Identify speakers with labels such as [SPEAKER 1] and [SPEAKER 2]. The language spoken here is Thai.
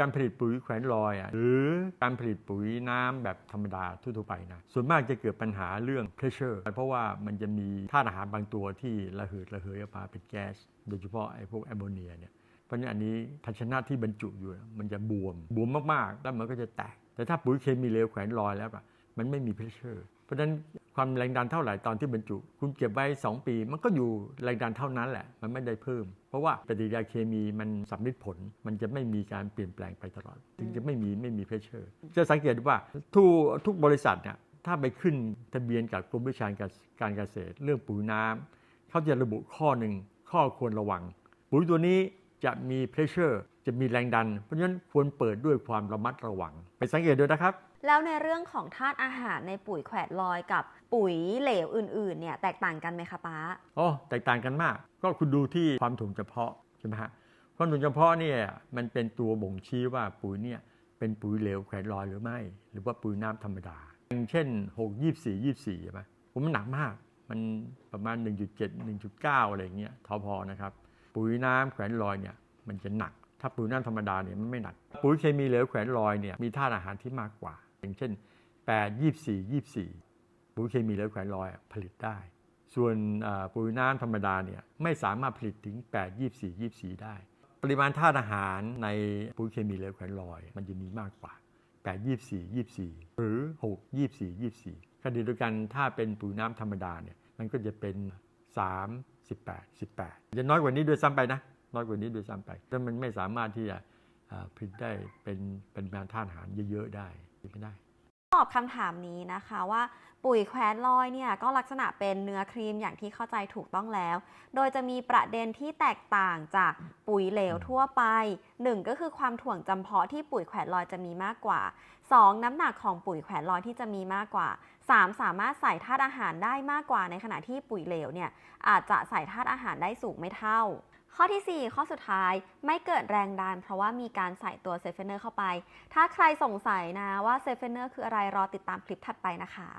[SPEAKER 1] การผลิตปุ๋ยแขวนลอยอะหรือการผลิตปุ๋ยน้ำแบบธรรมดาทั่วไปนะส่วนมากจะเกิดปัญหาเรื่อง pressure เพราะว่ามันจะมีธาตุอาหารบางตัวที่ระเหยระเหยออกมาเป็นแก๊สโดยเฉพาะไอ้พวกแอมโมเนียเนี่ยเพราะฉะนั้นอันนี้ภาชนะที่บรรจุอยู่มันจะบวมบวมมากๆ แล้วมันก็จะแตก แต่ถ้าปุ๋ยเคมีเลวแขวนลอยแล้วอะมันไม่มีเพรสเชอร์เพราะฉะนั้น ความแรงดันเท่าไหร่ตอนที่บรรจุ คุณเก็บไว้ 2 ปี มันก็อยู่แรงดันเท่านั้นแหละ มันไม่ได้เพิ่ม เพราะว่าปฏิกิริยาเคมีมันสำลิดผล มันจะไม่มีการเปลี่ยนแปลงไปตลอด ถึงจะไม่มีไม่มีเพรสเชอร์ จะสังเกตว่าทุกทุกบริษัทเนี่ยถ้าไปขึ้นทะเบียนกับกรมวิชาการการเกษตร เรื่องปุ๋ยน้ำเขาจะระบุข้อหนึ่งข้อควรระวัง ปุ๋ยตัวนี้ จะมีเพรสเชอร์จะมีแรงดัน เพราะฉะนั้นควรเปิดด้วยความระมัดระวัง ไปสังเกตดูนะครับ
[SPEAKER 2] แล้วในเรื่องของธาตุอาหารในปุ๋ยแขวดลอยกับปุ๋ยเหลวอื่นๆเนี่ยแตกต่างกันไหมคะป้า
[SPEAKER 1] อ๋อแตกต่างกันมาก ก็คุณดูที่ความถ่วงเฉพาะใช่ไหมฮะความถ่วงเฉพาะเนี่ยมันเป็นตัวบ่งชี้ว่าปุ๋ยเนี่ยเป็นปุ๋ยเหลวแขวนลอยหรือไม่ หรือว่าปุ๋ยน้ำธรรมดา อย่างเช่น 6 24 24ใช่ไหมผมมันหนักมาก มันประมาณ 1.7 1.9 อะไรอย่างเงี้ยทอพอนะครับ ปุ๋ยน้ำแขวนลอยเนี่ยมันจะหนัก ถ้าปุ๋ยน้ำธรรมดาเนี่ยมันไม่หนัก ปุ๋ยเคมีเหลวแขวนลอยเนี่ยมีธาตุอาหารที่มากกว่า อย่างเช่น 8 24 24 ปุ๋ยเคมีเหลวแขวนลอยผลิตได้ ส่วนปุ๋ยน้ำธรรมดาเนี่ยไม่สามารถผลิตถึง 8 24 24 ได้ ปริมาณธาตุอาหารในปุ๋ยเคมีเหลวแขวนลอย มันจะมีมากกว่า 8 24 24 หรือ 6 24 24ขณะเดียวกันถ้าเป็นปุ๋ยน้ำธรรมดาเนี่ยมันก็จะเป็น 3 18 18จะน้อยกว่านี้ด้วยซ้ำไปนะ น้อยกว่านี้ด้วยซ้ำไปแล้วมันไม่สามารถที่จะผลิตได้เป็นเป็นแมวท่านอาหารเยอะๆได้ไม่ได้
[SPEAKER 2] ตอบคำถามนี้นะคะว่าปุ๋ยแควนลอยเนี่ยก็ลักษณะเป็นเนื้อครีมอย่างที่เข้าใจถูกต้องแล้ว โดยจะมีประเด็นที่แตกต่างจากปุ๋ยเหลวทั่วไป 1 ก็คือความถ่วงจำเพาะที่ปุ๋ยแขวนลอยจะมีมากกว่า 2 น้ำหนักของปุ๋ยแขวนลอยที่จะมีมากกว่า 3 สามารถใส่ธาตุอาหารได้มากกว่าในขณะที่ปุ๋ยเหลวเนี่ยอาจจะใส่ธาตุอาหารได้สูงไม่เท่า ข้อทีสี่ 4 ข้อสุดท้ายไม่เกิดแรงดันเพราะว่ามีการใส่ตัวเซฟเฟเนอร์เข้าไป ถ้าใครสงสัยนะว่าเซฟเฟเนอร์คืออะไรรอติดตามคลิปถัดไปนะคะ